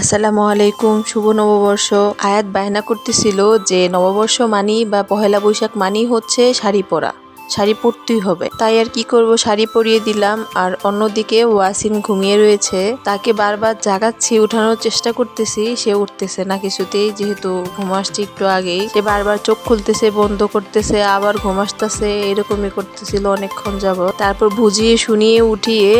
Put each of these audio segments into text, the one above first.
আসসালামু আলাইকুম, শুভ নববর্ষ। আয়াত বায়না করতেছিল যে নববর্ষ মানি বা পহেলা বৈশাখ মানি হচ্ছে শাড়ি পরা। শাড়ি পরতেই হবে। তাই আর কি করব? শাড়ি পরিয়ে দিলাম আর অন্যদিকে ওয়াসিন ঘুমিয়ে রয়েছে। তাকে বারবার জাগাচ্ছি, উঠানোর চেষ্টা করতেছি, সে উঠতেছে না কিছুতেই। যেহেতু ঘুম আসছে একটু আগেই। সে বারবার চোখ খুলতেছে, বন্ধ করতেছে, আবার ঘুম আসতেছে, এরকমই করতেছিল অনেকক্ষণ যাব তারপর বুঝিয়ে শুনিয়ে উঠিয়ে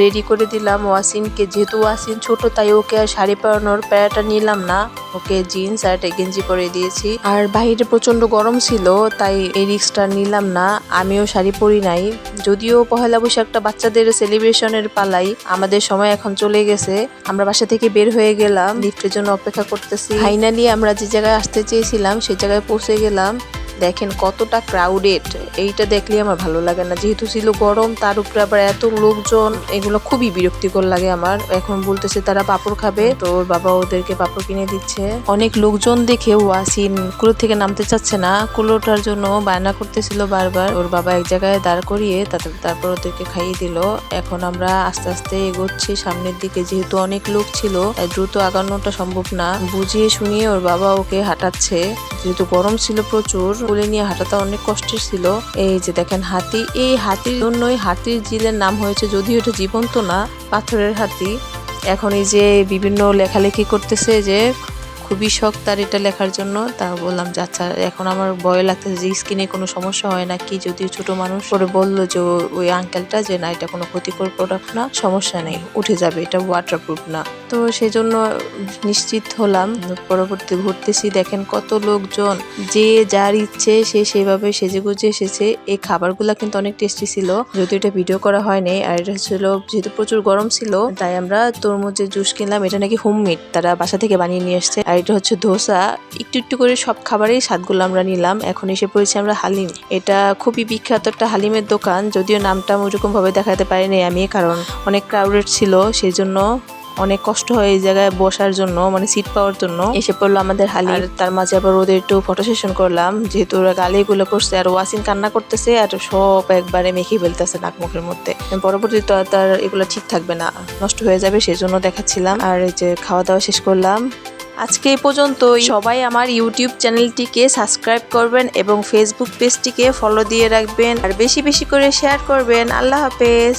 রেডি করে দিলাম ওয়াসিনকে যেহেতু ওয়াসিন ছোট, তাই ওকে আর শাড়ি পরানোর প্যারাটা নিলাম না। ওকে জিন্স আর গেঞ্জি পরে দিয়েছি। আর বাইরে প্রচণ্ড গরম ছিল, তাই এই রিক্সটা নিলাম না। আমিও শাড়ি পরি নাই। যদিও পহেলা বৈশাখটা বাচ্চাদের সেলিব্রেশনের পালাই, আমাদের সময় এখন চলে গেছে। আমরা বাসা থেকে বের হয়ে গেলাম, লিফটের জন্য অপেক্ষা করতেছি। ফাইনালি আমরা যে জায়গায় আসতে চেয়েছিলাম সেই জায়গায় পৌঁছে গেলাম। দেখেন কতটা ক্রাউডেড এইটা দেখলে আমার ভালো লাগে না। যেহেতু ছিল গরম, তার উপরে আবার এত লোকজন, এগুলো খুবই বিরক্তিকর লাগে আমার। এখন বলতেছে তারা পাপড় খাবে, তো ওর বাবা ওদেরকে পাপড় কিনে দিচ্ছে। অনেক লোকজন দেখে ওয়াসিন কুলো থেকে নামতে চাচ্ছে না। কুলোটার জন্য বায়না করতেছিল বারবার। ওর বাবা এক জায়গায় দাঁড় করিয়ে তাতে তারপর ওদেরকে খাইয়ে দিল। এখন আমরা আস্তে আস্তে এগোচ্ছি সামনের দিকে। যেহেতু অনেক লোক ছিল দ্রুত আগানোটা সম্ভব না। বুঝিয়ে শুনিয়ে ওর বাবা ওকে হাঁটাচ্ছে। যেহেতু গরম ছিল প্রচুর কোলে নিয়ে হাঁটাটা অনেক কষ্টের ছিল। এই যে দেখেন হাতি, এই হাতির জন্যই হাতির জিলের নাম হয়েছে যদিও এটা জীবন্ত না, পাথরের হাতি। এখন এই যে বিভিন্ন লেখালেখি করতেছে যে খুবই শখ তার এটা লেখার জন্য। তা বললাম যে আচ্ছা এখন আমার ভয় লাগতেছে, যে স্কিনে কোনো সমস্যা হয় না কি যদিও ছোট মানুষ পরে বলল যে ওই আঙ্কেলটা যে, না, এটা কোনো ক্ষতিকর প্রোডাক্ট না, সমস্যা নেই, উঠে যাবে, এটা ওয়াটারপ্রুফ না। তো সেই জন্য নিশ্চিত হলাম। পরবর্তী ঘুরতেছি, দেখেন কত লোকজন, যে যার ইচ্ছে, সে সেভাবে সেজে গুজে এসেছে। এই খাবারগুলো কিন্তু অনেক টেস্টি ছিল, যদিও এটা ভিডিও করা হয়নি, আর এটা ছিল, যেহেতু প্রচুর গরম ছিল, তাই আমরা তরমুজের জুস কিনলাম, এটা নাকি হোমমেড তারা বাসা থেকে বানিয়ে নিয়ে এসছে আর এটা হচ্ছে ধোসা। একটু একটু করে সব খাবারেই স্বাদগুলো আমরা নিলাম। এখন এসে পড়েছি আমরা হালিম। এটা খুবই বিখ্যাত একটা হালিমের দোকান। যদিও নামটা ওইরকম ভাবে দেখাতে পারিনি আমি, কারণ অনেক ক্রাউডেড ছিল। সেই জন্য অনেক কষ্ট হয় এই জায়গায় বসার জন্য মানে সিট পাওয়ার জন্য। এসে পড়ল আমাদের হালি তার মাঝে আবার ওদের একটু ফটো সেশন করলাম। যেহেতু ওরা গালিগুলো করছে আর ওয়াসিন কান্না করতেছে আর সব একবারে মেখে ফেলতেছে নাক মুখের মধ্যে। পরবর্তীতে তার এগুলো ঠিক থাকবে না, নষ্ট হয়ে যাবে সেই জন্য দেখাচ্ছিলাম। আর এই যে খাওয়া দাওয়া শেষ করলাম। আজকে এই পর্যন্তই। সবাই আমার ইউটিউব চ্যানেলটিকে সাবস্ক্রাইব করবেন এবং ফেসবুক পেজটিকে ফলো দিয়ে রাখবেন। আর বেশি বেশি করে শেয়ার করবেন। আল্লাহ হাফেজ।